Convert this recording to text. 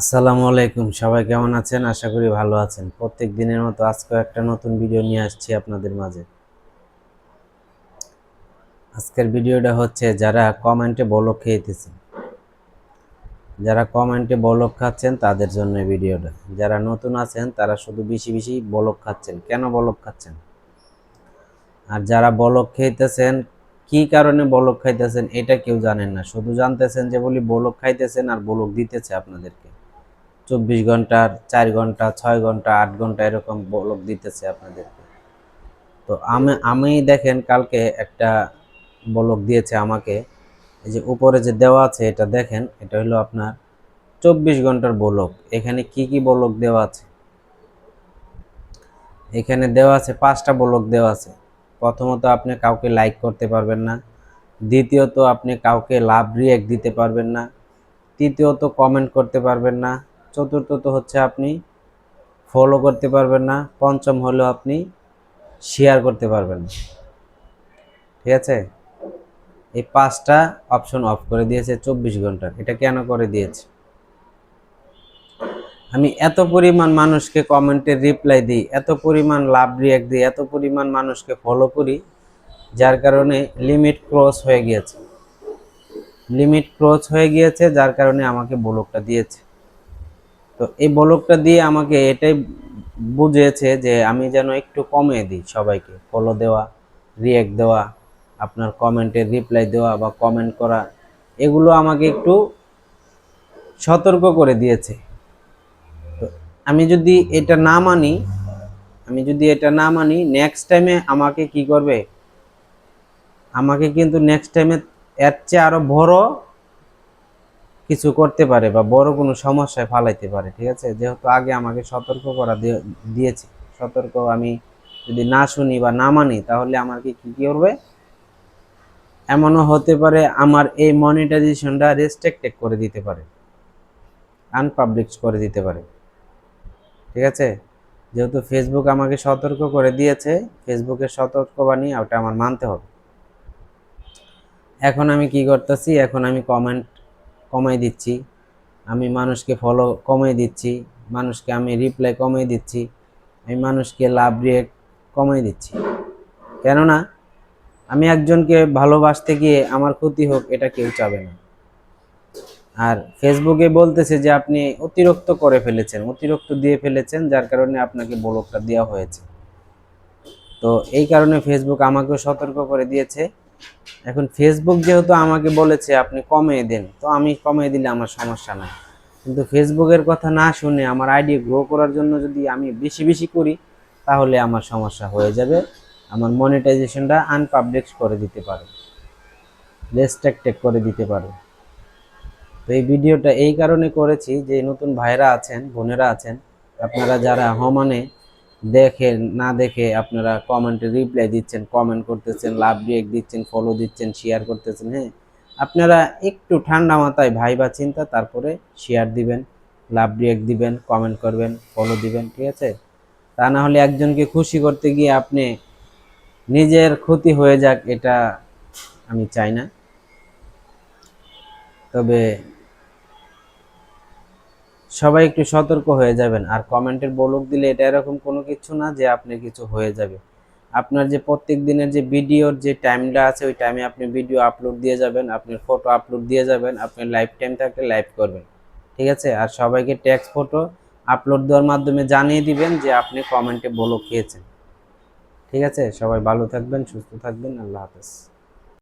আসসালামু আলাইকুম, সবাই কেমন আছেন? আশা করি ভালো আছেন। প্রত্যেক দিনের মতো আজকে একটা নতুন ভিডিও নিয়ে আসছি আপনাদের মাঝে। আজকের ভিডিওটা হচ্ছে যারা কমেন্টে বলক খেয়েতেছেন। যারা কমেন্টে বলক খাচ্ছেন, তাদের জন্য ভিডিওটা যারা নতুন আছেন, তারা শুধু বেশি বেশি বলক খাচ্ছেন। কেন বলক খাচ্ছেন? আর যারা বলক খেতেছেন, কি কারণে বলক খাইতেছেন, এটা কেউ জানেন না। শুধু জানতেছেন যে বলি বলক খাইতেছেন আর বলক দিতেছে আপনাদেরকে। চব্বিশ ঘণ্টার, চার ঘণ্টা, ছয় ঘণ্টা, আট ঘণ্টা এরকম বলক দিতেছে আপনাদেরকে। তো আমি আমি দেখেন কালকে একটা বলক দিয়েছে আমাকে। এই যে উপরে যে দেওয়া আছে এটা দেখেন, এটা হলো আপনার চব্বিশ ঘণ্টার বলক। এখানে কি কি বলক দেওয়া আছে? এখানে দেওয়া আছে পাঁচটা বলক দেওয়া আছে। প্রথমত আপনি কাউকে লাইক করতে পারবেন না। দ্বিতীয়ত আপনি কাউকে লাভ, রিয়েক্ট দিতে পারবেন না। তৃতীয়ত কমেন্ট করতে পারবেন না। চতুর্থত হচ্ছে আপনি ফলো করতে পারবেন না, পঞ্চম হলো আপনি শেয়ার করতে পারবেন ঠিক আছে? এই পাঁচটা অপশন অফ করে দিয়েছে চব্বিশ ঘণ্টা। এটা কেন করে দিয়েছে? আমি এত পরিমাণ মানুষকে কমেন্টে রিপ্লাই দিই, এত পরিমাণ লাভ রিয়াক্ট দিই, এত পরিমাণ মানুষকে ফলো করি, যার কারণে লিমিট ক্রস হয়ে গিয়েছে। লিমিট ক্রস হয়ে গিয়েছে, যার কারণে আমাকে ব্লকটা দিয়েছে। তো এই ব্লকটা দিয়ে আমাকে এটাই বুঝিয়েছে যে আমি যেন একটু কমিয়ে দিই সবাইকে। ফলো দেওয়া রিয়াক্ট দেওয়া, আপনার কমেন্টে রিপ্লাই দেওয়া বা কমেন্ট করা, এগুলো আমাকে একটু সতর্ক করে দিয়েছে। তো আমি যদি এটা না মানি, আমি যদি এটা না মানি নেক্সট টাইমে আমাকে কি করবে? আমাকে কিন্তু নেক্সট টাইমে এর চেয়ে আরও বড় কিছু করতে পারে বা বড় কোনো সমস্যায় ফালাইতে পারে, ঠিক আছে? যেহেতু আগে আমাকে সতর্ক করা দিয়েছে। সতর্ক আমি যদি না শুনি বা না মানি, তাহলে আমাকে কি, কী করবে? এমনও হতে পারে আমার এই মনিটাইজেশনটা রেস্ট্রিক্টেড করে দিতে পারে। আনপাবলিশ করে দিতে পারে। ঠিক আছে? যেহেতু ফেসবুক আমাকে সতর্ক করে দিয়েছে ফেসবুকের সতর্কবাণী ওটা আমার মানতে হবে। এখন আমি কি করতেছি? এখন আমি কমেন্ট কমাই দিচ্ছি। আমি মানুষকে ফলো কমাই দিচ্ছি, মানুষকে আমি রিপ্লাই কমাই দিচ্ছি, আমি মানুষকে লাভ রিয়েক্ট কমাই দিচ্ছি। কেননা, আমি একজনকে ভালোবাসতে গিয়ে আমার ক্ষতি হোক, এটা কেউ চাবে না। আর ফেসবুকে বলতেছে যে, আপনি অতিরিক্ত করে ফেলেছেন, অতিরিক্ত দিয়ে ফেলেছেন, যার কারণে আপনাকে ব্লকটা দেওয়া হয়েছে। তো এই কারণে ফেসবুক আমাকেও সতর্ক করে দিয়েছে। এখন ফেসবুক যেহেতু আমাকে বলেছে আপনি কমিয়ে দেন, তো আমি কমিয়ে দিলে আমার সমস্যা নাই। কিন্তু ফেসবুকের কথা না শুনে আমার আইডি গ্রো করার জন্য যদি আমি বেশি বেশি করি, তাহলে আমার সমস্যা হয়ে যাবে। আমার মনিটাইজেশনটা আনপাবলিশ করে দিতে পারে। রেস্ট্রিক্টেড করে দিতে পারে। তো এই ভিডিওটা এই কারণে করেছি যে নতুন ভাইরা আছেন, বোনেরা আছেন, আপনারা যারা হমানে দেখে, না দেখে আপনারা কমেন্টে রিপ্লাই দিচ্ছেন কমেন্ট করতেছেন লাভ রিয়েক্ট দিচ্ছেন ফলো দিচ্ছেন শেয়ার করতেছেন হ্যাঁ? আপনারা একটু ঠান্ডা মাথায় ভাই বা চিন্তা, তারপরে শেয়ার দিবেন লাভ রিয়েক্ট দিবেন কমেন্ট করবেন ফলো দিবেন, ঠিক আছে? তা না হলে একজনকে খুশি করতে গিয়ে আপনি নিজের ক্ষতি হয়ে যাক, এটা আমি চাই না। তবে সবাই একটু সতর্ক হয়ে যাবেন। আর কমেন্টের বলক দিলে এটা এরকম কোনো কিছু না যে আপনি কিছু হয়ে যাবে। আপনার যে প্রত্যেক দিনের যে ভিডিওর যে টাইমটা আছে, ওই টাইমে আপনি ভিডিও আপলোড দিয়ে যাবেন, আপনি ফটো আপলোড দিয়ে যাবেন, আপনি লাইভ টাইম থাকলে লাইভ করবেন। ঠিক আছে? আর সবাইকে ট্যাক্স ফটো আপলোড দেওয়ার মাধ্যমে জানিয়ে দিবেন যে আপনি কমেন্টে বলক খেয়েছেন। ঠিক আছে? সবাই ভালো থাকবেন, সুস্থ থাকবেন, আল্লাহ হাফেজ।